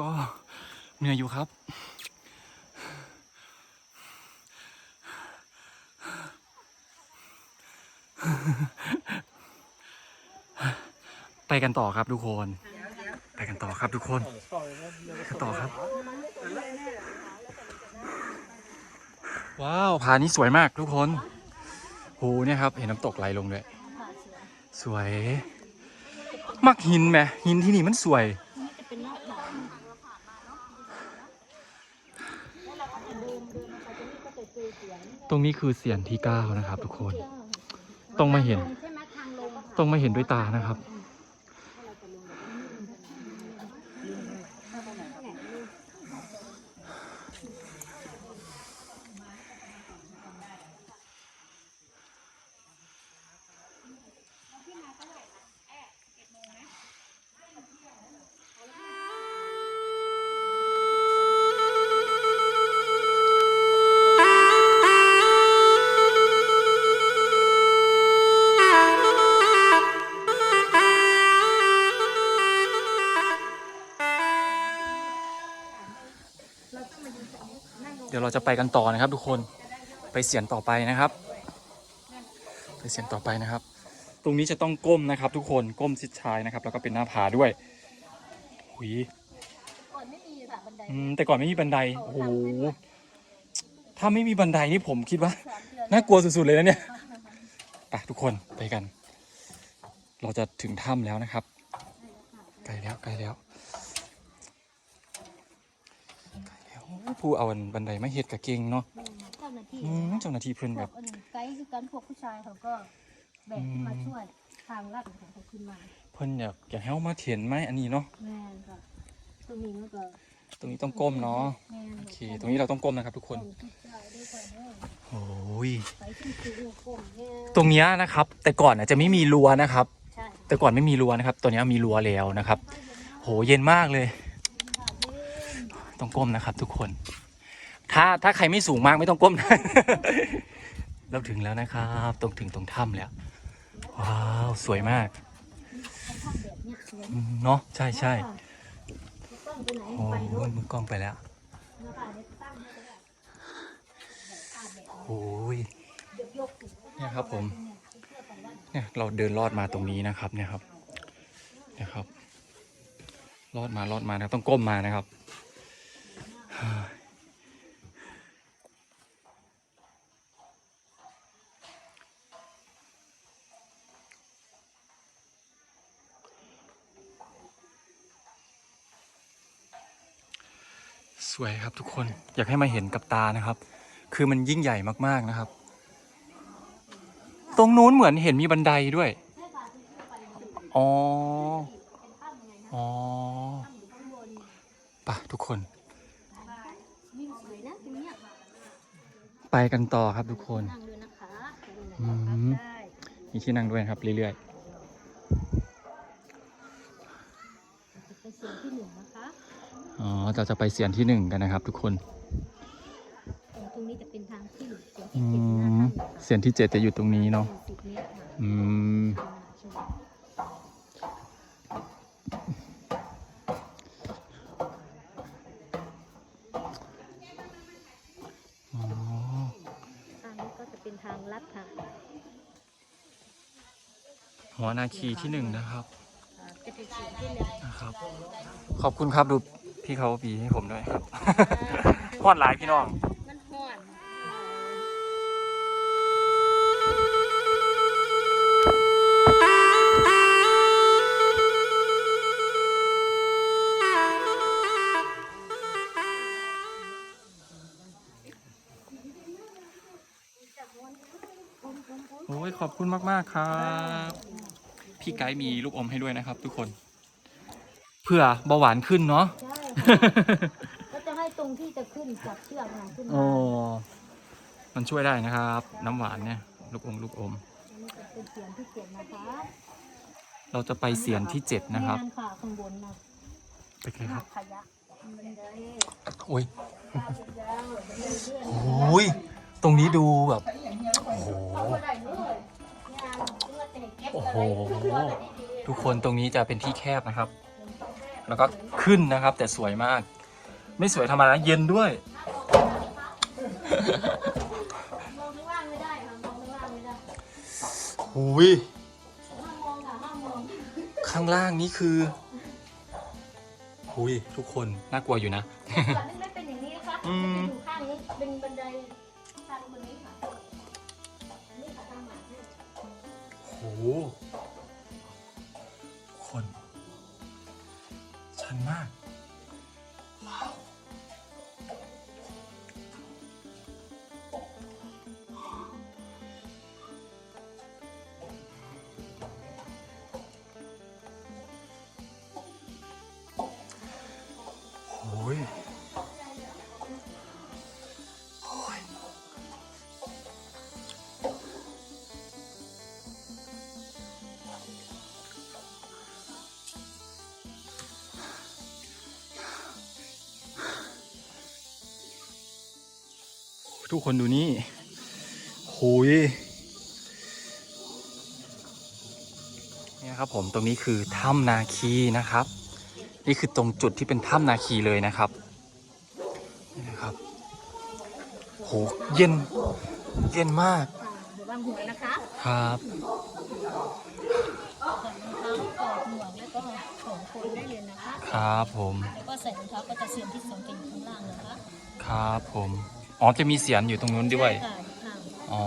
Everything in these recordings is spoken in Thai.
ก็เหนื่อยอยู่ครับ ไปกันต่อครับทุกคน ไปกันต่อครับทุกคนไปกันต่อครับ ว้าวผานี้สวยมากทุกคนโหเนี่ยครับ เห็นน้ำตกไหลลงด้วยสวย มักหินไหมหินที่นี่มันสวย จะเป็นนอกผา ตรงนี้คือเสียนที่เก้านะครับ ทุกคน ต้องมาเห็นใช่ไหมทางลงอะค่ะต้องมาเห็นด้วยตานะครับ เราจะไปกันต่อนะครับ ทุกคนไปเสียนต่อไปนะครับ ไปเสียนต่อไปนะครับ ตรงนี้จะต้องก้มนะครับ ทุกคนก้มชิดชายนะครับ แล้วก็เป็นหน้าผาด้วยหุยก่อนไม่มีค่ะบันไดอืมแต่ก่อนไม่มีบันไดโอ้โหถ้าไม่มีบันไดนี่ผมคิดว่านน่ากลัวสุดๆเลยนะเนี่ยไปทุกคนไปกัน เราจะถึงถ้ำแล้วนะครับใกล้แล้วใกล้แล้วใกล้แล้ว ผู้เอาบันไดมาเฮ็ดกับเก่งเนาะเจ้าหน้าที่อืมเจ้าหน้าที่เพิ่นพแบวบ กอันไกด์คือกันพวกผู้ชายเขาก็แบกขึ้นมาช่วยทางลาดของเขาขึ้นมาเพิ่นอยากอยากให้เอามาเถียนไหมอันนี้เนาะแม่นค่ะตรงนี้มันก็ตรงนี้ต้องก้มเนาะแม่นโอเคตรงนี้เราต้องก้มนะครับทุกคนผู้ชายด้วยกันเด้อโอ้ยไปขึ้นสูงก้มแม่นตรงเนี้ยนะครับ แต่ก่อนน่ะจะไม่มีรั้วนะครับ ใช่แต่ก่อนไม่มีรั้วนะครับตัวเนี้ยมีรั้วแล้วนะครับ โหเย็นมากเลย ต้องก้มนะครับ ทุกคน ถ้าถ้าใครไม่สูงมากไม่ต้องก้มนะเราถึงแล้วนะครับ ตรงถึงตรงถ้ำแล้ว ว้าว สวยมากเนี้ยสวยอืมเนาะใช่ใช่โอ้ยมือกล้องไปแล้วโอ้ยเนี่ยครับผมเนี่ยเราเดินลอดมาตรงนี้นะครับ เนี่ยครับ เนี่ยครับลอดมาลอดมานะครับต้องก้มมานะครับ สวยครับทุกคนอยากให้มาเห็นกับตานะครับ คือมันยิ่งใหญ่มากๆนะครับ ตรงนู้นเหมือนเห็นมีบันไดด้วย อ๋อ อ๋อไปะทุกคน วิ่งสวยนะตรงเนี้ย ไปกันต่อครับทุกคนนั่งด้วยนะคะอืมได้มีที่นั่งด้วยนะครับเรื่อยไปเสียงที่หนึ่งนะคะๆอ๋อ เราจะไปเสียนที่หนึ่งกันนะครับ ทุกคน ตรงนี้จะเป็นทางที่เสียงอืที่เจ็ดนะมคะเสียนที่เจ็ดจะอยู่ตรงนี้เนาะสิบเมตรค่ะอืมใช่ไหม อ๋อ ทางนี้ก็จะเป็นทางลัดค่ะ หัวนาคีที่หนึ่งนะครับอ่าจะเป็นเสียงที่หนึ่งนะครับ ขอบคุณครับดูพี่เขาบีให้ผมด้วยครับพอดหลายพี่น้องมันห่อนโอ้ยขอบคุณมาก ๆ ครับ พี่ไกด์มีลูกอมให้ด้วยนะครับ ทุกคน เพื่อเบาหวานขึ้นเนาะ ใช่ก็จะให้ตรงที่จะขึ้นจับเชือกมาขึ้นมาโอ้ มันช่วยได้นะครับ น้ำหวานเนี่ย ลูกอมลูกอม อันนี้จะเป็นเสียงที่เจ็ดนะคะเราจะไปเสียนที่เจ็ดนะครับแม่ค่ะข้างบนนะไปเลยครับ ขยะบันไดโอ้ยยาวบันไดเลื่อนโอ้ย ตรงนี้ดูแบบ โอ้โห โอ้โห ทุกคนตรงนี้จะเป็นที่แคบนะครับ แล้วก็ขึ้นนะครับ แต่สวยมาก ไม่สวยธรรมดานะเย็นด้วย มองข้างล่างไม่ได้ค่ะมองข้างล่างไม่ได้หุยห้ามมองค่ะห้ามมองข้างล่างนี้คือหุยทุกคนน่ากลัวอยู่นะ ก่อนนี้ไม่เป็นอย่างนี้นะคะอืมจะอยู่ข้างนี้เป็นบันได คน ชันมาก ทุกคนดูนี่โหยนี่นะครับผมตรงนี้คือถ้ำนาคีนะครับ นี่คือตรงจุดที่เป็นถ้ำนาคีเลยนะครับนี่นะครับโหเย็นเย็นมากค่ะเดี๋ยววางหัวนะคะครับใส่รองเท้าถอดหมวกแล้วก็สองคนได้เลยนะคะครับผม แล้วก็ใส่รองเท้าก็จะเสียมที่สองจะอยู่ข้างล่างนะคะ ครับผม อ๋อจะมีเสียงอยู่ตรงนู้นด้วย ใช่ค่ะข้างอ๋อ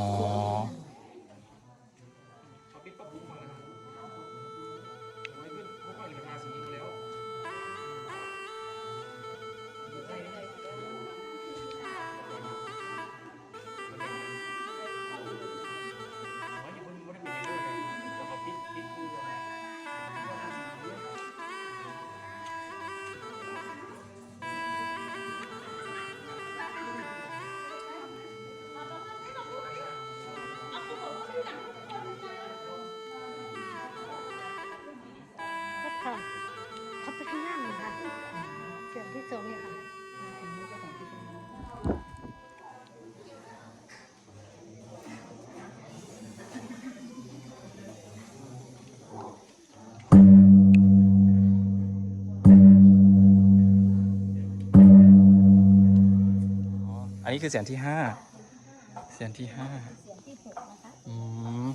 เสียมที่สองเนี่ยค่ะอ๋ออันนี้คือเสียงที่ห้า เสียงที่ห้าเสียมที่หกนะคะ อืม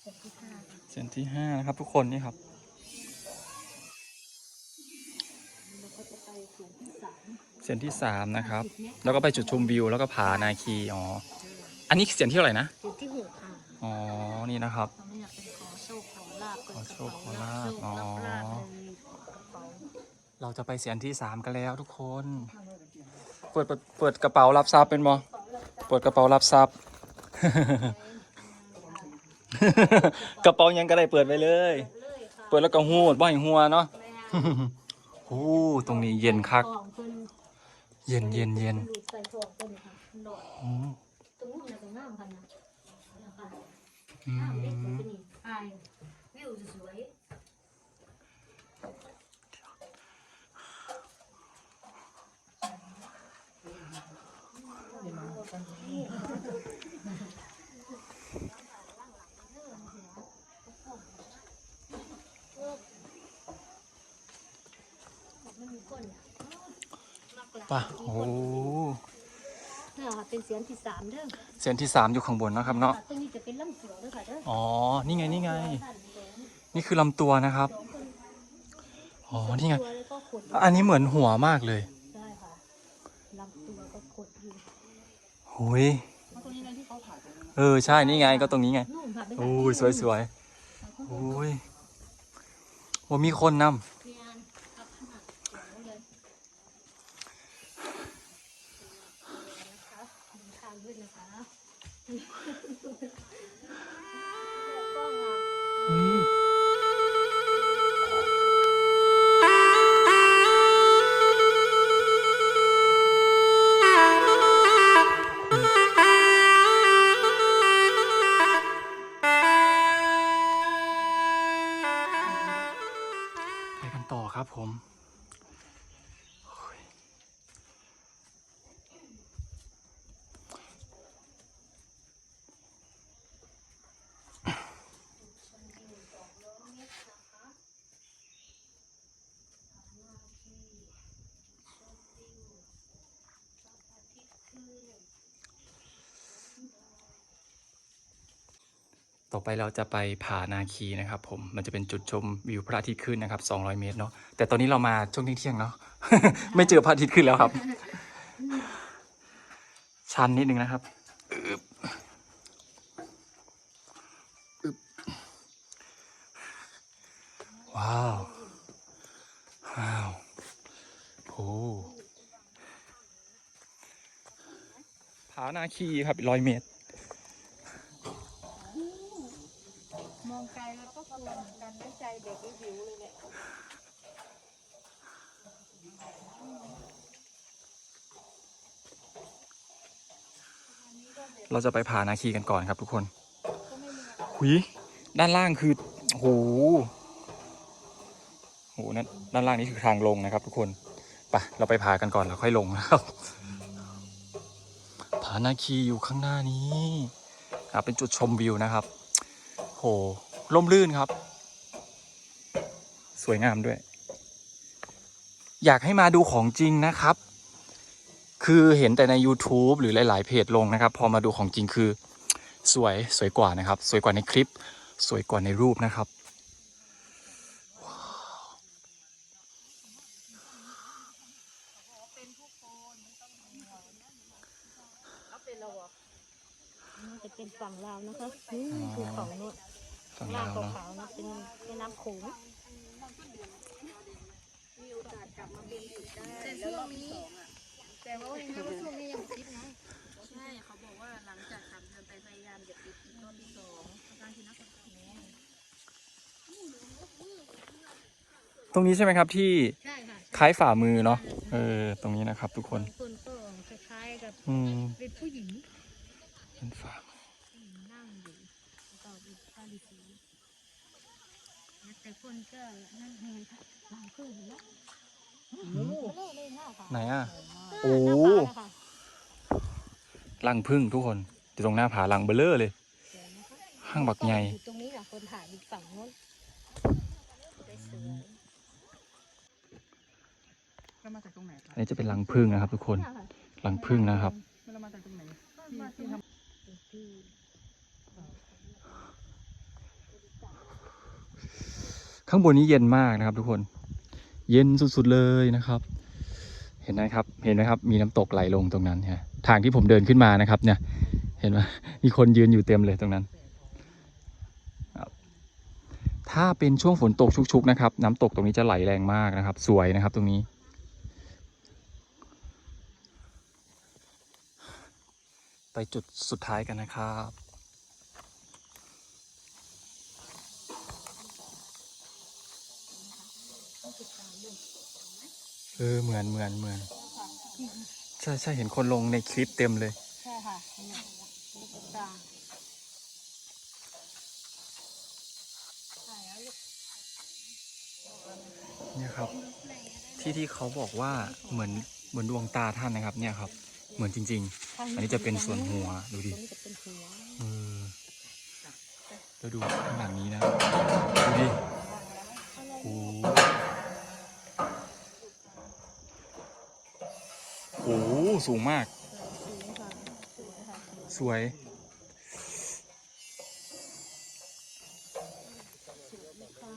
เสียมที่ห้าเสียงที่ห้านะครับทุกคนนี่ครับ เสียงที่สามนะครับจุดเนี้ยแล้วก็ไปจุดชมวิวแล้วก็ผานาคีอ๋ออันนี้เสียงที่เท่าไหร่นะจุดที่หกค่ะอ๋อนี่นะครับตรงนี้อยากเป็นขอโชคขอลาบเปิดขอกระโชเป๋าคขอลาบรับโชคอ๋อรับลาบเลยกระเป๋าเราจะไปเสียงที่สามกันแล้วทุกคนเปิดเปิดเปิดกระเป๋ารับทรัพย์เป็นมอเปิดกระเป๋ารับทรัพย์กระเป๋ายังก็ได้เปิดไปเลยเลยค่ะเปิดแล้วก็หูดบ่อยหัวเนาะแม่โอ้ตรงนี้เย็นคักของคน เย็นเย็นเย็นดูดใส่ของคนค่ะหลอดอืมตรงนู้นนะตรงหน้าพันนะนะคะอืหน้าเล็กกว่าม ที่นี่อายวิวสวย ไม่มีก้นอะมากกว่า ป่ะโอ้เนี่ยค่ะเป็นเสียงที่สามเด้อเสียงที่สามอยู่ข้างบนนะครับเนาะตรงนี้จะเป็นลำเสือด้วยค่ะเด้ออ๋อ นี่ไงนี่ไงสั้นสองนี่คือลำตัวนะครับสองคนอ๋อ นี่ไง ตัวแล้วก็ขดอันนี้เหมือนหัวมากเลยได้ค่ะลำตัวก็ขดอยู่หุยตรงนี้ไงที่เขาผ่าตรงนี้เออ ใช่ นี่ไง ก็ตรงนี้ไงนู่นผ่าไปโอ้ย สวยสวยๆโอ้ยโอ้มีคนนำ ต่อไปเราจะไปผานาคีนะครับ ผมมันจะเป็นจุดชมวิวพระอาทิตย์ขึ้นนะครับ 200 เมตรเนาะแต่ตอนนี้เรามาช่วงเที่ยงเนาะไม่เจอพระอาทิตย์ขึ้นแล้วครับ ชันนิดนึงนะครับอึ๊บอึ๊บว้าว ว้าวโอ้ผานาคีครับร้อยเมตร องไกลแล้วก็กลัวเหมือนกันนะใจเด็กวิวเลยเนี่ยเราจะไปผานาคีกันก่อนครับทุกคน หุย ด้านล่างคือโหโหนั่นด้านล่างนี่คือทางลงนะครับ ทุกคนไปเราไปผากันก่อนแล้วค่อยลงนะครับ ผานาคีอยู่ข้างหน้านี้ครับเป็นจุดชมวิวนะครับ โห ร่มรื่นครับ สวยงามด้วย อยากให้มาดูของจริงนะครับ คือเห็นแต่ใน YouTube หรือหลาย ๆ เพจลงนะครับ พอมาดูของจริงคือ สวยสวยกว่านะครับ สวยกว่าในคลิป สวยกว่าในรูปนะครับ เอาเป็นเราอะน่าจะเป็นฝั่งลาวนะคะนี่คือของนู้น ฝั่ง ล่า ลาง วเนาะ ขาวๆนะเป็นแม่น้ำโขงแต่ช่วงนี้แต่ว่ายังไงว่าช่วงนี้ยังคิดไง ใช่เขาบอกว่าหลังจากสามเดือนไปพยายามอย่าปิดอีกรอบที่สองการที่นักศึกษาเนี่ย ตรงนี้ใช่ไหมครับที่ใช่ค่ะคล้ายฝ่ามือเนาะเออตรงนี้นะครับ ทุกคนบางคนก็คล้ายๆกับอืมเป็นผู้หญิงเป็นฝ่ามือผู้หญิงนั่งอยู่แล้วก็เป็นผ้าลิสีแต่คนก็นั่นเองค่ะหลังขึ้นเห็นไหมโอ้โหเล่นหน้าค่ะไหนอะ โอ้โอ้หน้าผาเลยค่ะลังพึ่งทุกคนอยู่ตรงหน้าผาลังเบลเลอร์เลยสวยนะคะห้างบักใหญ่ อยู่ตรงนี้ค่ะคนถ่ายอยู่ฝั่งโน้นได้สวย เรามาจากตรงไหนครัอับนนี้จะเป็นลังพึ่งนะครับ ทุกคนเนี่ยค่ะลังพึ่งนะครับ เรามาจากตรงไหนที่ที่ทำที่ข้างบนนี้เย็นมากนะครับ ทุกคน เย็นสุดๆเลยนะครับ เห็นไหมครับ เห็นไหมครับ มีน้ำตกไหลลงตรงนั้นฮะทางที่ผมเดินขึ้นมานะครับ เนี่ย เห็นไหมมีคนยืนอยู่เต็มเลยตรงนั้นครับถ้าเป็นช่วงฝนตกชุกๆนะครับ น้ำตกตรงนี้จะไหลแรงมากนะครับ สวยนะครับ ตรงนี้ ไปจุดสุดท้ายกันนะครับเออเหมือนเหมือนเหมือนใช่ใช่เห็นคนลงในคลิปเต็มเลย ใช่ค่ะเนี่ยลูกตาเนี่ยครับ ที่ที่เขาบอกว่าเหมือนเหมือนดวงตาท่านนะครับ เนี่ยครับ เหมือนจริง ๆ อันนี้จะเป็นส่วนหัวดูดิตัวนี้จะเป็นหัวเออแล้วดูข้างหลังนี้นะ ดูดิโอ้โหโอ้โหสูงมากสูงค่ะสวยค่ะ สวย สวยนะคะ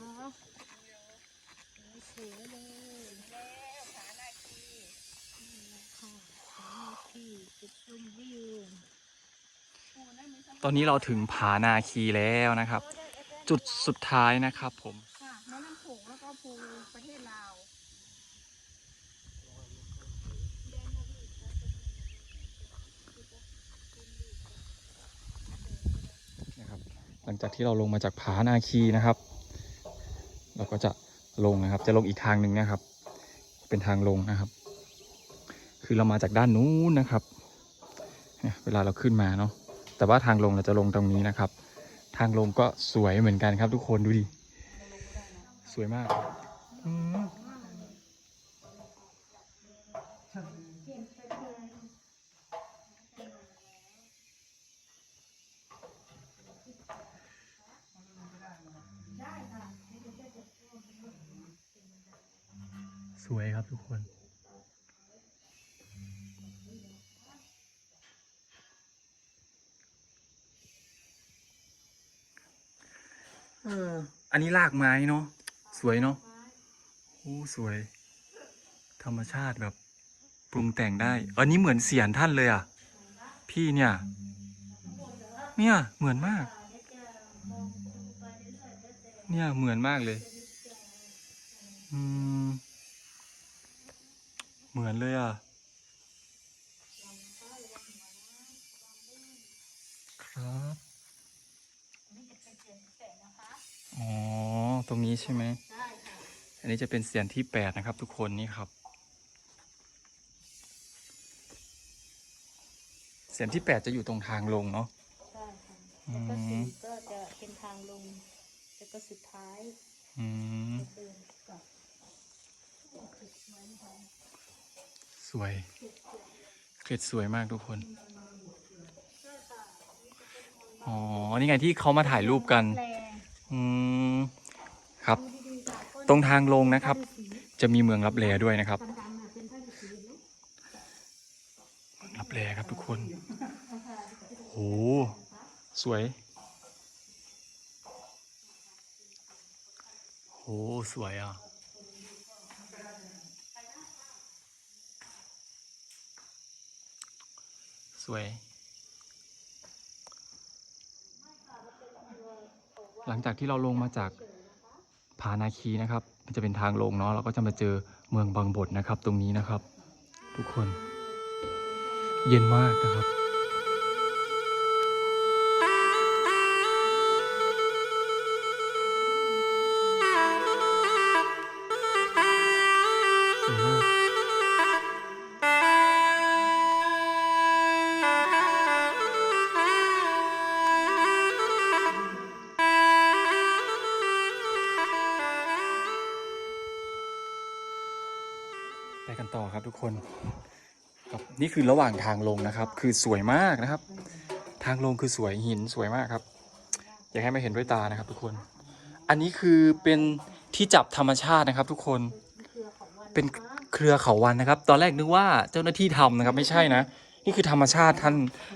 สวยเลยแล้วขาหน้าคีค่ะขาหน้าคีจุดชมวิว ต อนนี้เราถึงผานาคีแล้วนะครับ จุดสุดท้ายนะครับผมค่ะแม่น้ำโขงแล้วก็ภูประเทศลาวนะครับ หลังจากที่เราลงมาจากผานาคีนะครับ เราก็จะลงนะครับ จะลงอีกทางหนึ่งนะครับ เป็นทางลงนะครับ คือเรามาจากด้านนู้นนะครับ เนี่ยเวลาเราขึ้นมาเนาะ แต่ว่าทางลงเราจะลงตรงนี้นะครับ ทางลงก็สวยเหมือนกันครับ ทุกคนดูดิ สวยมากสวยครับทุกคน อันนี้รากไม้เนาะสวยเนาะโอ้สวย ธรรมชาติแบบปรุงแต่งได้ อันนี้เหมือนเสียนท่านเลยอะ พี่เนี่ย เนี่ยเหมือนมาก เนี่ยเหมือนมากเลย อืม เหมือนเลยอะ ครับ อ๋อ ตรงนี้ใช่ไหมใช่ค่ะ อันนี้จะเป็นเสียงที่แปดนะครับ ทุกคนนี่ครับ เสียงที่แปดจะอยู่ตรงทางลงเนาะ ใช่ค่ะอืแล้วก็มสี่ก็จะเป็นทางลง แล้วก็สุดท้ายอืมจะเดินกลับสวย เกล็ดสวยมากทุกคน อ๋อ นี่ไงที่เขามาถ่ายรูปกัน แรง อืมครับ ตรงทางลงนะครับ จะมีเมืองรับแลด้วยนะครับเมืองรับแลครับทุกคนโหสวยโหสวยอะสวย หลังจากที่เราลงมาจากผานาคีนะครับ มันจะเป็นทางลงเนาะเราก็จะมาเจอเมืองบางบทนะครับ ตรงนี้นะครับ ทุกคน เย็นมากนะครับ ไปกันต่อครับทุกคนครับนี่คือระหว่างทางลงนะครับ คือสวยมากนะครับ ทางลงคือสวยหินสวยมากครับ อยากให้มาเห็นด้วยตานะครับ ทุกคน อันนี้คือเป็นที่จับธรรมชาตินะครับ ทุกคนเป็นเครือเขาวันนะครับ ตอนแรกนึกว่าเจ้าหน้าที่ทำนะครับ ไม่ใช่นะ นี่คือธรรมชาติท่าน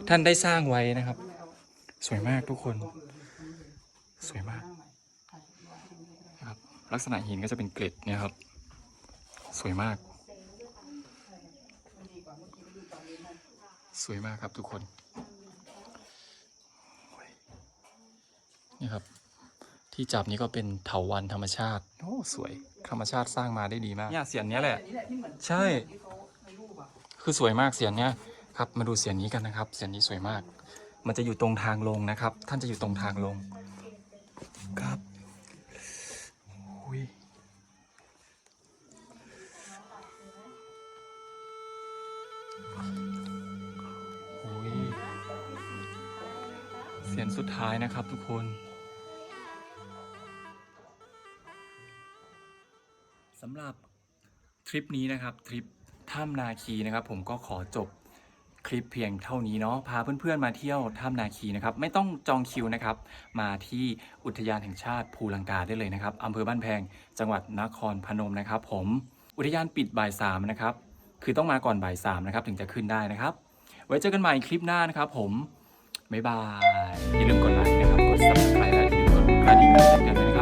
ท่านได้สร้างไว้นะครับ สวยมากทุกคน สวยมากนะครับ ลักษณะหินก็จะเป็นเกล็ดเนี่ยครับ สวยมาก สวยมากครับทุกคนโอ้ยนี่ครับ ที่จับนี้ก็เป็นเถาวันธรรมชาติ โอ้สวย ธรรมชาติสร้างมาได้ดีมากเนี่ยเสียงเนี้ยแหละอันนี้แหละที่เหมือนใช่ที่เขาในรูปอะคือสวยมากเสียงเนี้ยครับ มาดูเสียงนี้กันนะครับ เสียงนี้สวยมาก มันจะอยู่ตรงทางลงนะครับ ท่านจะอยู่ตรงทางลง สียงสุดท้ายนะครับทุกคน สำหรับทริปนี้นะครับทริปถ้ำนาคีนะครับผมก็ขอจบคลิปเพียงเท่านี้เนาะพาเพื่อนๆมาเที่ยวถ้ำนาคีนะครับไม่ต้องจองคิวนะครับมาที่อุทยานแห่งชาติภูลังกาได้เลยนะครับอำเภอบ้านแพงจังหวัดนครพนมนะครับ ผมอุทยานปิดบ่ายสามนะครับคือต้องมาก่อนบ่ายสามนะครับถึงจะขึ้นได้นะครับ ไว้เจอกันใหม่คลิปหน้านะครับ ผม บ๊ายบาย อย่าลืมกดไลค์นะครับ กด subscribe และอย่าลืมกดกระดิ่งแจ้งเตือนด้วย